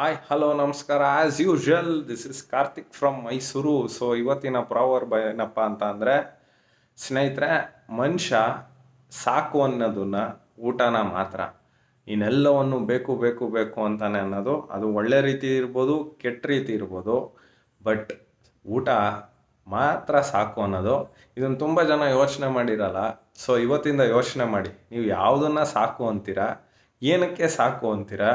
Hi hello ನಮಸ್ಕಾರ. As usual this is Karthik from Mysuru so ಇವತ್ತಿನ proverb ಏನಪ್ಪ ಅಂತ ಅಂದರೆ, ಸ್ನೇಹಿತರೆ, ಮನುಷ್ಯ ಸಾಕು ಅನ್ನೋದನ್ನ ಊಟನ ಮಾತ್ರ. ಇನ್ನೆಲ್ಲವನ್ನು ಬೇಕು ಬೇಕು ಬೇಕು ಅಂತಾನೆ ಅನ್ನೋದು ಅದು ಒಳ್ಳೆ ರೀತಿ ಇರ್ಬೋದು, ಕೆಟ್ಟ ರೀತಿ ಇರ್ಬೋದು ಬಟ್ ಊಟ ಮಾತ್ರ ಸಾಕು ಅನ್ನೋದು. ಇದನ್ನು ತುಂಬ ಜನ ಯೋಚನೆ ಮಾಡಿರಲ್ಲ. ಸೊ ಇವತ್ತಿಂದ ಯೋಚನೆ ಮಾಡಿ. ನೀವು ಯಾವುದನ್ನು ಸಾಕು ಅಂತೀರಾ, ಏನಕ್ಕೆ ಸಾಕು ಅಂತೀರಾ,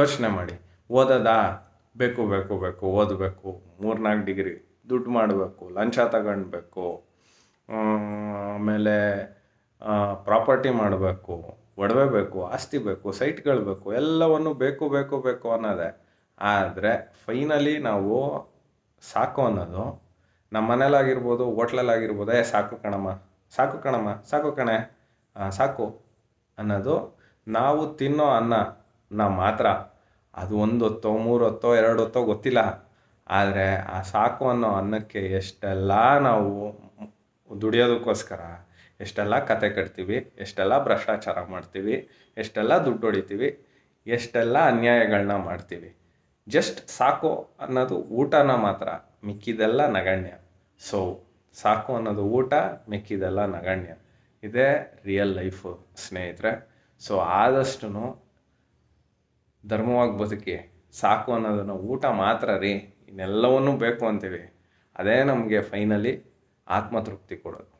ಯೋಚನೆ ಮಾಡಿ. ಓದೋದಾ? ಬೇಕು ಬೇಕು ಬೇಕು, ಓದಬೇಕು. ಮೂರ್ನಾಲ್ಕು ಡಿಗ್ರಿ. ದುಡ್ಡು ಮಾಡಬೇಕು, ಲಂಚ ತಗೊಳ್ಬೇಕು ಆಮೇಲೆ ಪ್ರಾಪರ್ಟಿ ಮಾಡಬೇಕು ಒಡವೆ ಬೇಕು ಆಸ್ತಿ ಬೇಕು, ಸೈಟ್ಗಳು ಬೇಕು, ಎಲ್ಲವನ್ನು ಬೇಕು ಬೇಕು ಬೇಕು ಅನ್ನೋದೇ. ಆದರೆ, ಫೈನಲಿ ನಾವು ಸಾಕು ಅನ್ನೋದು. ನಮ್ಮ ಮನೇಲಾಗಿರ್ಬೋದು ಹೋಟ್ಲಲ್ಲಾಗಿರ್ಬೋದು, ಏ, ಸಾಕು ಕಣಮ್ಮ ಸಾಕು ಕಣಮ್ಮ, ಸಾಕು ಕಣೆ ಸಾಕು ಅನ್ನೋದು ನಾವು ತಿನ್ನೋ ಅನ್ನ ನಾವು ಮಾತ್ರ. ಅದು ಒಂದು ಹೊತ್ತೋ, ಮೂರು ಹೊತ್ತೋ, ಎರಡು ಹೊತ್ತೋ ಗೊತ್ತಿಲ್ಲ. ಆದರೆ ಆ ಸಾಕು ಅನ್ನೋ ಅನ್ನಕ್ಕೆ ಎಷ್ಟೆಲ್ಲ ನಾವು ದುಡಿಯೋದಕ್ಕೋಸ್ಕರ, ಎಷ್ಟೆಲ್ಲ ಕತೆ ಕಟ್ತೀವಿ, ಎಷ್ಟೆಲ್ಲ ಭ್ರಷ್ಟಾಚಾರ ಮಾಡ್ತೀವಿ, ಎಷ್ಟೆಲ್ಲ ದುಡ್ಡು ಹೊಡಿತೀವಿ, ಎಷ್ಟೆಲ್ಲ ಅನ್ಯಾಯಗಳನ್ನ ಮಾಡ್ತೀವಿ. ಜಸ್ಟ್ ಸಾಕು ಅನ್ನೋದು ಊಟನ ಮಾತ್ರ ಮಿಕ್ಕಿದೆಲ್ಲ ನಗಣ್ಯ. ಸೊ, ಸಾಕು ಅನ್ನೋದು ಊಟ ಮಿಕ್ಕಿದೆಲ್ಲ ನಗಣ್ಯ. ಇದೇ ರಿಯಲ್ ಲೈಫು ಸ್ನೇಹಿತರೆ. ಸೊ ಆದಷ್ಟು ಧರ್ಮವಾಗಿ ಬದುಕಿ ಸಾಕು ಅನ್ನೋದನ್ನು ಊಟ ಮಾತ್ರ ರೀ, ಇನ್ನೆಲ್ಲವನ್ನೂ ಬೇಕು ಅಂತೀವಿ. ಅದೇ ನಮಗೆ ಫೈನಲಿ ಆತ್ಮತೃಪ್ತಿ ಕೊಡೋದು.